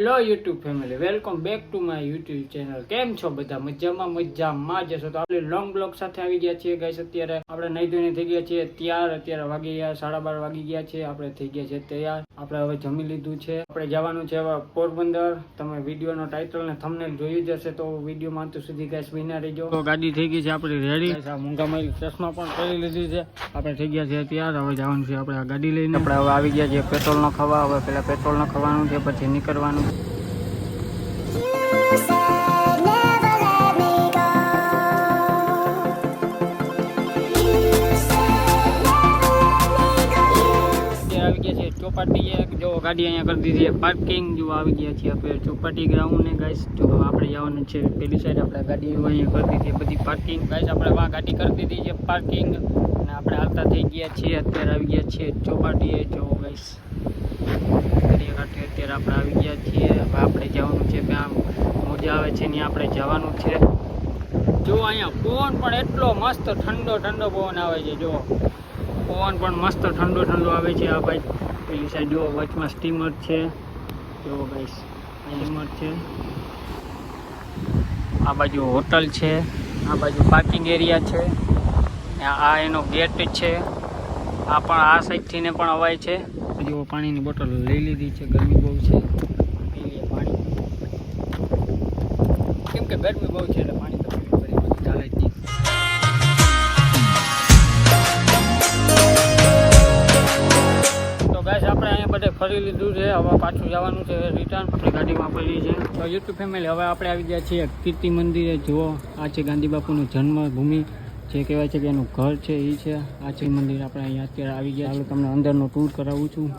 Hello YouTube family, welcome back to my YouTube channel. કેમ છો બધા? મજામાં મજામાં જશો તો આપણે લોંગ બ્લોગ સાથે આવી ગયા છીએ ગાઈસ અત્યારે આપણે નહીં ધોઈને થઈ ગયા છીએ. ત્યાર અત્યારે વાગી ગયા, સાડા બાર વાગી ગયા છે. આપણે થઈ ગયા છે તૈયાર. આપણે હવે જમી લીધું છે. આપણે જવાનું છે હવે પોરબંદર. તમે વિડીયોનો ટાઇટલ ને થંબનેલ જોયું જ હશે તો વિડીયોમાં અંત સુધી ગાઈસ વિના રહીજો. તો ગાડી થઈ ગઈ છે આપણી રેડી આ મૂંઘામારી ચશ્મા પણ કરી લીધી છે. આપણે થઈ ગયા છે તૈયાર હવે જવાનું છે આપણે આ ગાડી લઈને. આપણે હવે આવી ગયા છીએ પેટ્રોલ ન ખાવા. હવે પેલા પેટ્રોલ ન ખાવાનું છે પછી નીકળવાનું. ચોપાટી જો ગાડી અહીંયા કરી દીધી છે. પાર્કિંગ જો આવી ગયા છીએ આપણે. ચોપાટી ગ્રાઉન્ડ ને ગાઈસ જો આપણે જવાનું છે, પેલી સાઈડ આપણે ગાડી અહીંયા કરી દીધી છે. બધી પાર્કિંગ ગાઈસ આપણે આ ગાડી કરી દીધી છે પાર્કિંગ અને આપણે હાલતા થઈ ગયા છીએ, અત્યારે આવી ગયા છીએ ચોપાટીએ. જો ગાઈસ અત્યારે આપણે આવી ગયા છીએ. આપણે જવાનું છે ત્યાં. મજા આવે છે, ત્યાં આપણે જવાનું છે. જો અહીંયા પવન પણ એટલો મસ્ત ઠંડો ઠંડો પવન આવે છે, જો. પવન પણ મસ્ત ઠંડો ઠંડો આવે છે આ ભાઈ પેલી સાઈડ જુઓ વચમાં સ્ટીમર છે. જુઓ ગાઈસ સ્ટીમર છે. આ બાજુ હોટલ છે. આ બાજુ પાર્કિંગ એરિયા છે. આ એનો ગેટ છે. આ પણ આ સાઈડથી ને પણ અવાય છે. જુઓ પાણીની બોટલ લઈ લીધી છે, ગરમી બહુ છે. પાણી. કેમ કે ગરમી બહુ છે એટલે પાણી ફરી લીધું છે. હવે પાછું જવાનું છે. રિટર્ન આપણી ગાડીમાં પડી છે. તો યુટ્યુબ ફેમિલી હવે આપણે આવી ગયા છીએ કીર્તિ મંદિરે. જુઓ આ છે ગાંધી બાપુનું જન્મભૂમિ. જે કહેવાય છે કે એનું ઘર છે એ છે. આ છે મંદિર આપણે અહીંયા અત્યારે આવી ગયા હવે તમને અંદરનો ટૂર કરાવું છું.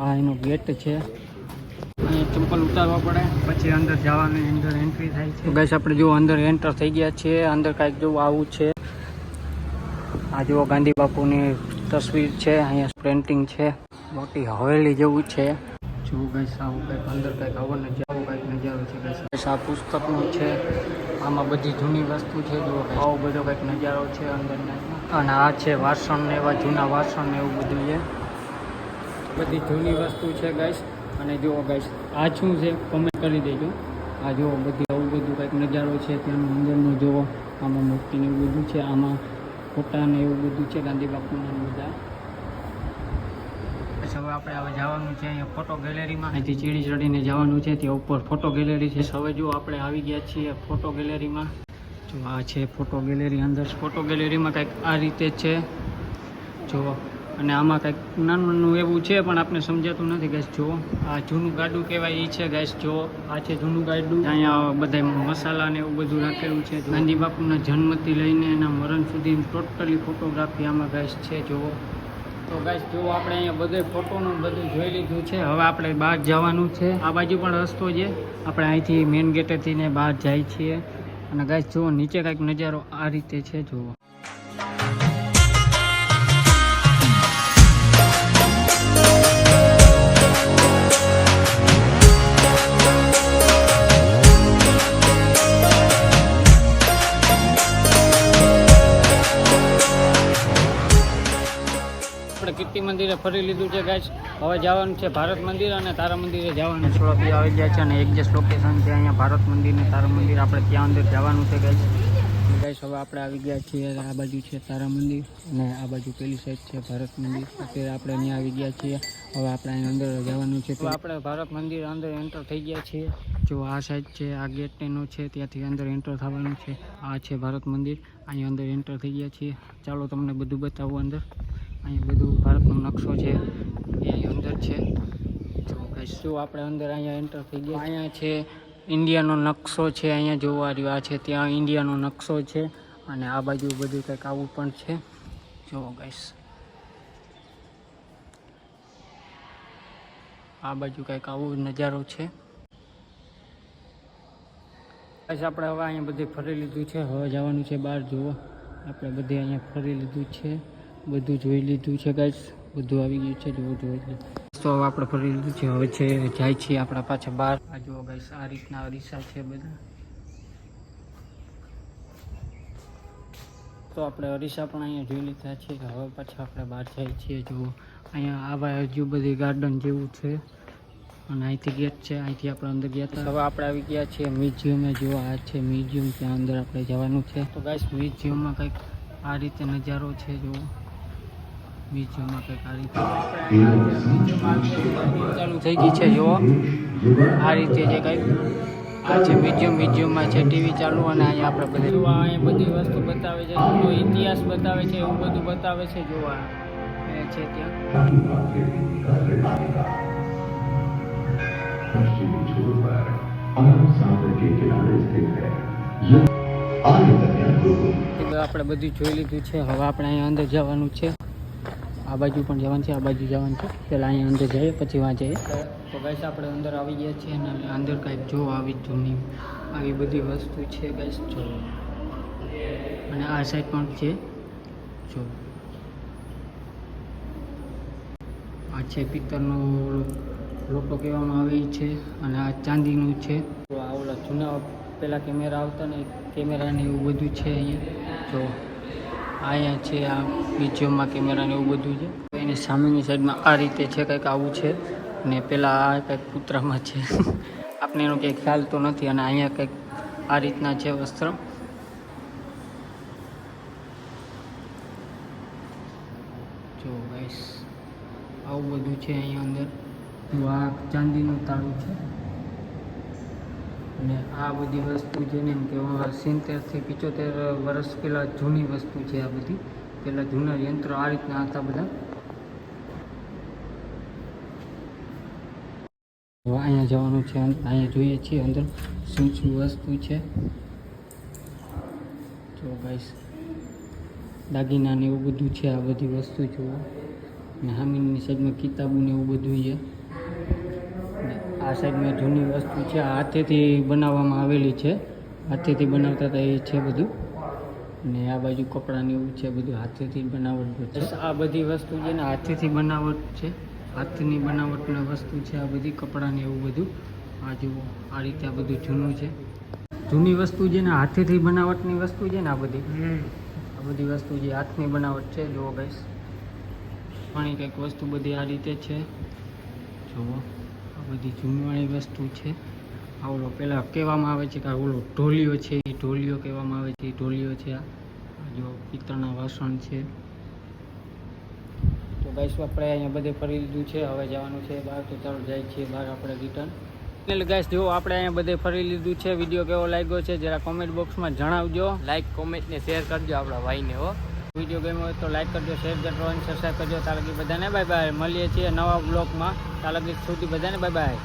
આ એનો ગેટ છે. અહીંયા ચંપલ ઉતારવા પડે. પછી અંદર જવાની અંદર એન્ટ્રી થાય છે. ગેસ આપણે જો અંદર એન્ટર થઈ ગયા છીએ અંદર કાંઈક જેવું આવું છે. આ જુઓ ગાંધી બાપુની તસવીર છે. અહીંયા પેન્ટિંગ છે. મોટી હવેલી જેવું છે. જો ગાઈસ આવું કંઈક અંદર કંઈક આવો નજારો કંઈક નજારો છે ગાઈસ. આ પુસ્તકનું છે. આમાં બધી જૂની વસ્તુ છે જો આવો બધો કંઈક નજારો છે અંદર અને આ છે વાસણ ને એવા જૂના વાસણ ને એવું બધું છે. બધી જૂની વસ્તુ છે ગાઈશ અને જુઓ ગાઈશ આ શું છે? કમેન્ટ કરી દેજો. આ જુઓ બધી આવું બધું કંઈક નજારો છે, ત્યાંનું અંદરનું જુઓ. આમાં મૂર્તિને એવું બધું છે, આમાં ફોટા ને એવું બધું છે ગાંધી બાપુના બધા. હવે આપણે હવે જવાનું છે અહીંયા ફોટો ગેલેરીમાં અહીંથી ચીડી ચડીને જવાનું છે, ત્યાં ઉપર ફોટો ગેલેરી છે. હવે જો આપણે આવી ગયા છીએ ફોટો ગેલેરીમાં જો આ છે ફોટો ગેલેરી અંદર. ફોટો ગેલેરીમાં કંઈક આ રીતે છે. જો, અને આમાં કંઈક નાનું નાનું એવું છે, પણ આપણે સમજાતું નથી. ગેસ જુઓ આ જૂનું ગાડું કહેવાય એ છે. ગેસ જો, આ છે જૂનું ગાડું. અહીંયા બધા મસાલા ને એવું બધું રાખેલું છે. ગાંધી બાપુના જન્મથી લઈને એના મરણ સુધી ટોટલી ફોટોગ્રાફી આમાં ગેસ છે. જુઓ તો ગાઈસ જો આપણે અહીંયા બધે ફોટોનું બધું જોઈ લીધું છે, હવે આપણે બહાર જવાનું છે. આ બાજુ પણ રસ્તો છે. આપણે અહીંથી મેઇન ગેટેથી ને બહાર જાય છીએ. અને ગાઈસ જુઓ, નીચે કાંઈક નજારો આ રીતે છે, જુઓ. મંદિરે ફરી લીધું છે ગાઈસ. હવે જવાનું છે ભારત મંદિર અને તારા મંદિરે જવાનું છે. બી આવી ગયા છે અને એક જે લોકેશન છે અહીંયા ભારત મંદિર ને તારા મંદિર આપણે ત્યાં અંદર જવાનું છે ગાઈસ. ગાઈસ હવે આપણે આવી ગયા છીએ આ બાજુ છે તારા મંદિર અને આ બાજુ પેલી સાઈડ છે ભારત મંદિર. અત્યારે આપણે અહીંયા આવી ગયા છીએ. હવે આપણે અહીં અંદર જવાનું છે. તો આપણે ભારત મંદિર અંદર એન્ટર થઈ ગયા છીએ. જો આ સાઈડ છે આ ગેટ એનો છે ત્યાંથી અંદર એન્ટર થવાનું છે. આ છે ભારત મંદિર. અહીં અંદર એન્ટર થઈ ગયા છીએ. ચાલો તમને બધું બતાવું અંદર. અહીં બધું ભારતનો નકશો છે, એ અંદર છે. જો ભાઈ શું આપણે અંદર અહીંયા એન્ટર થઈ ગયા, અહીંયા છે ઇન્ડિયાનો નકશો છે, અહીંયા જોવા રહ્યો, આ છે, ત્યાં ઇન્ડિયાનો નકશો છે, અને આ બાજુ બધું કંઈક આવું પણ છે. જો ગાઈસ આ બાજુ કંઈક આવો નજારો છે. બસ આપણે હવે અહીંયા બધે ફરી લીધું છે, હવે જવાનું છે બહાર, જુઓ. આપણે બધે અહીંયા ફરી લીધું છે. બધું જોઈ લીધું છે ગાઈસ બધું આવી ગયું છે, જોવું જોઈ લીધું તો આપણે ફરી લીધું છે, હવે છે, જાય છીએ આપણા પાછા બહાર. આ જુઓ ગાઈસ આ રીતના અરીસા છે બધા. તો આપણે અરીસા પણ અહીંયા જોઈ લીધા છે હવે પાછા આપણે બહાર જઈએ છીએ, જુઓ. અહીંયા આવા હજુ બધી ગાર્ડન જેવું છે. અને અહીંથી ગેટ છે, અહીંથી આપણે અંદર ગયા હતા. હવે આપણે આવી ગયા છીએ મ્યુઝિયમે જો આ છે મ્યુઝિયમ ત્યાં અંદર આપણે જવાનું છે. તો ગાઈસ મ્યુઝિયમમાં કંઈક આ રીતે નજારો છે જો થઈ ગઈ છે જુઓ. આ રીતે જે કંઈક આ છે મ્યુઝિયમ મ્યુઝિયમમાં છે ટીવી ચાલુ અને અહીંયા આપણે બધે જોવા અહીંયા બધી વસ્તુ બતાવે છે ઇતિહાસ બતાવે છે એવું બધું બતાવે છે જોવા એ છે ત્યાં. આપણે બધું જોઈ લીધું છે. હવે આપણે અહીંયા અંદર જવાનું છે. આ બાજુ પણ જવાનું છે, આ બાજુ જવાનું છે. પહેલાં અહીંયા અંદર જઈએ, પછી વાં જઈએ તો ગાઈસ આપણે અંદર આવી ગયા છીએ અને અંદર કાંઈક જો આવી જૂની આવી બધી વસ્તુ છે ગાઈસ જો. અને આ સાઈડ પણ છે, જો. આ છે પિત્તળનો લોટો કહેવામાં આવે છે અને આ ચાંદીનું છે. તો આ ઓલા જૂના પહેલાં કેમેરા આવતા ને કેમેરાને એવું બધું છે અહીંયા. જો. અહીંયા છે આ મ્યુઝિયમમાં કેમેરા ને એવું બધું છે. એની સામેની સાઈડમાં આ રીતે છે કંઈક આવું છે ને પેલા આ કંઈક કૂતરામાં છે. આપણે એનો કંઈ ખ્યાલ તો નથી અને અહીંયા કંઈક આ રીતના છે વસ્ત્ર. જો ગાઈસ આવું બધું છે અહીંયા અંદર. આ ચાંદીનું તાળું છે. અને આ બધી વસ્તુ જેને ને એમ કે સિત્તેરથી પિચોતેર વર્ષ પહેલાં જૂની વસ્તુ છે આ બધી. પહેલાં જૂના યંત્રો આ રીતના હતા બધા. અહીંયા જવાનું છે, અહીંયા જોઈએ છીએ અંદર શું શું વસ્તુ છે. જો ગાઈસ, દાગીના ને એવું બધું છે આ બધી વસ્તુ જુઓ અને હામીની સાઈડમાં કિતાબો ને એવું બધું છે. આ સાઈડમાં જૂની વસ્તુ છે. આ હાથેથી બનાવવામાં આવેલી છે. હાથેથી બનાવતા હતા એ છે બધું. અને આ બાજુ કપડાની એવું છે બધું હાથેથી બનાવટ છે. આ બધી વસ્તુ છે ને હાથેથી બનાવટ છે. હાથની બનાવટની વસ્તુ છે આ બધી કપડાને એવું બધું. આ જુઓ આ રીતે આ બધું જૂનું છે. જૂની વસ્તુ છે ને હાથેથી બનાવટની વસ્તુ છે ને આ બધી. આ બધી વસ્તુ જે હાથની બનાવટ છે જુઓ ગાઈસ ઘણી કંઈક વસ્તુ બધી આ રીતે છે. જુઓ. બધી જૂનવાણી વસ્તુ છે. આ ઓલો પહેલાં કહેવામાં આવે છે કે આ ઓલો ઢોલિયો છે, એ ઢોલિયો કહેવામાં આવે છે, એ ઢોલિયો છે. આ જો પિત્તળના વાસણ છે. તો ગાઈસ આપણે અહીંયા બધે ફરી લીધું છે. હવે જવાનું છે બહાર, તો ચાલો જાય છીએ બહાર આપણે રિટર્ન એટલે ગાઈસ જો આપણે અહીંયા બધે ફરી લીધું છે. વીડિયો કેવો લાગ્યો છે, જરા કોમેન્ટ બોક્સમાં જણાવજો. લાઈક કોમેન્ટ ને શેર કરજો આપણા ભાઈને, હો. વીડિયો ગમ્યો હોય તો લાઈક કરજો, શેર કરજો, અને સબસ્ક્રાઈબ કરજો. તાલગી બધાને બાય બાય. મળીએ છીએ નવા બ્લોગમાં તાલગી સુધી બધાને બાય બાય.